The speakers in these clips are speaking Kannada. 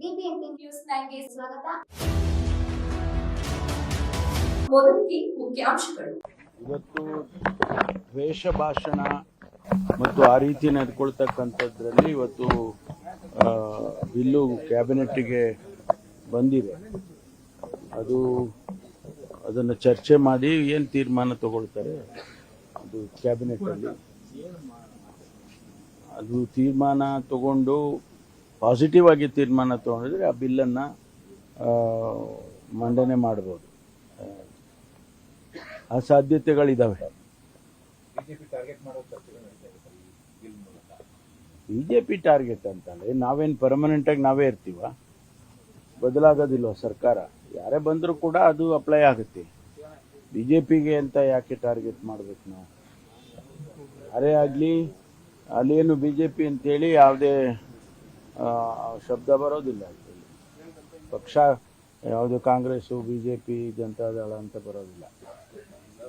ನ್ಯೂಸ್ ಸ್ವಾಗತ. ಮೊದಲಿಗೆ ಮುಖ್ಯಾಂಶಗಳು. ಇವತ್ತು ದ್ವೇಷ ಭಾಷಣ ಮತ್ತು ಆ ರೀತಿ ನಡ್ಕೊಳ್ತಕ್ಕಂಥದ್ರಲ್ಲಿ ಇವತ್ತು ಬಿಲ್ಲು ಕ್ಯಾಬಿನೆಟ್ಗೆ ಬಂದಿದೆ. ಅದು ಅದನ್ನು ಚರ್ಚೆ ಮಾಡಿ ಏನು ತೀರ್ಮಾನ ತಗೊಳ್ತಾರೆ ಅದು ಕ್ಯಾಬಿನೆಟಲ್ಲಿ ಅದು ತೀರ್ಮಾನ ತಗೊಂಡು ಪಾಸಿಟಿವ್ ಆಗಿ ತೀರ್ಮಾನ ತಗೊಂಡಿದ್ರೆ ಆ ಬಿಲ್ಲನ್ನು ಮಂಡನೆ ಮಾಡ್ಬೋದು. ಆ ಜೆ ಪಿ ಟಾರ್ಗೆಟ್ ಅಂತಂದರೆ ನಾವೇನು ಪರ್ಮನೆಂಟಾಗಿ ನಾವೇ ಇರ್ತೀವ? ಬದಲಾಗೋದಿಲ್ವ ಸರ್ಕಾರ? ಯಾರೇ ಬಂದರೂ ಕೂಡ ಅದು ಅಪ್ಲೈ ಆಗುತ್ತೆ. ಬಿ ಜೆ ಪಿಗೆ ಅಂತ ಯಾಕೆ ಟಾರ್ಗೆಟ್ ಮಾಡ್ಬೇಕು ನಾವು? ಯಾರೇ ಆಗಲಿ ಅಲ್ಲೇನು ಬಿ ಜೆ ಪಿ ಅಂತೇಳಿ ಯಾವುದೇ ಶಬ್ದ ಬರೋದಿಲ್ಲ ಅದರಲ್ಲಿ. ಪಕ್ಷ ಯಾವುದು Congress B J P Janata Dal ಅಂತ ಬರೋದಿಲ್ಲ.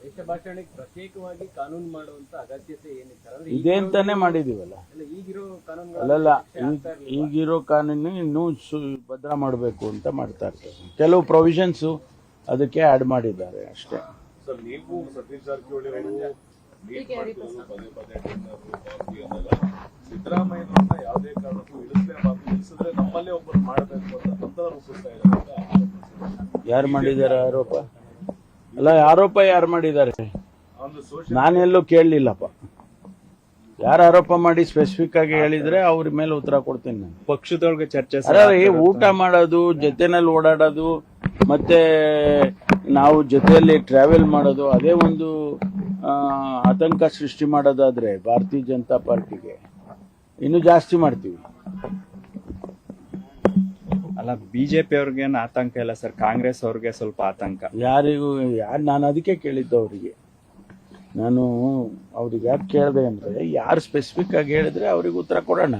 ದೇಶ ಭಾಷಣಕ್ಕೆ ಪ್ರತ್ಯೇಕವಾಗಿ ಕಾನೂನು ಮಾಡುವಂತ ಅಗತ್ಯತೆ ಏನಿತ್ತು? ಅಂದ್ರೆ ಇದೆ ಅಂತಾನೆ ಮಾಡಿದೀವಲ್ಲ. ಈಗ- ಈಗಿರೋ ಕಾನೂನು ಅಲ್ಲಲ್ಲ ಈಗಿರೋ ಕಾನೂನು ಇನ್ನೂ ಸು ಭದ್ರ ಮಾಡಬೇಕು ಅಂತ ಮಾಡ್ತಾ ಇರ್ತಾರೆ ಕೆಲವು ಪ್ರೊವಿಷನ್ಸು ಅದಕ್ಕೆ ಆ್ಯಡ್ ಮಾಡಿದ್ದಾರೆ ಅಷ್ಟೇ. ನಮ್ಮಲ್ಲೇ ಒಬ್ಬರು ಮಾಡಬೇಕು ಅಂತ ಇದ್ದಾರೆ. ಯಾರು ಮಾಡಿದ್ದಾರೆ ಆರೋಪ? ಅಲ್ಲ ಆರೋಪ ಯಾರು ಮಾಡಿದ್ದಾರೆ? ನಾನೆಲ್ಲೂ ಕೇಳಲಿಲ್ಲಪ್ಪ. ಯಾರು ಆರೋಪ ಮಾಡಿ ಸ್ಪೆಸಿಫಿಕ್ ಆಗಿ ಹೇಳಿದ್ರೆ ಅವ್ರ ಮೇಲೆ ಉತ್ತರ ಕೊಡ್ತೀನಿ ನಾನು. ಪಕ್ಷದೊಳಗೆ ಚರ್ಚೆ ಅದೇ ಈ ಊಟ ಮಾಡೋದು ಜೊತೆನಲ್ಲಿ ಓಡಾಡೋದು ಮತ್ತೆ ನಾವು ಜೊತೆಯಲ್ಲಿ ಟ್ರಾವೆಲ್ ಮಾಡೋದು ಅದೇ ಒಂದು ಆ, ಆತಂಕ ಸೃಷ್ಟಿ ಮಾಡೋದಾದ್ರೆ ಭಾರತೀಯ ಜನತಾ ಪಾರ್ಟಿಗೆ ಇನ್ನು ಜಾಸ್ತಿ ಮಾಡ್ತೀವಿ. ಅಲ್ಲ ಬಿಜೆಪಿ ಅವ್ರಿಗೆ ಆತಂಕ ಇಲ್ಲ ಸರ್? ಕಾಂಗ್ರೆಸ್ ಅವ್ರಿಗೆ ಸ್ವಲ್ಪ ಆತಂಕ. ಯಾರಿಗೂ, ಯಾರು, ನಾನು ಅದಕ್ಕೆ ಕೇಳಿದ್ದು ಅವರಿಗೆ. ನಾನು ಅವ್ರಿಗೆ ಯಾಕೆ ಕೇಳಿದೆ ಅಂದರೆ, ಯಾರು ಸ್ಪೆಸಿಫಿಕ್ ಆಗಿ ಹೇಳಿದ್ರೆ ಅವ್ರಿಗೆ ಉತ್ತರ ಕೊಡೋಣ.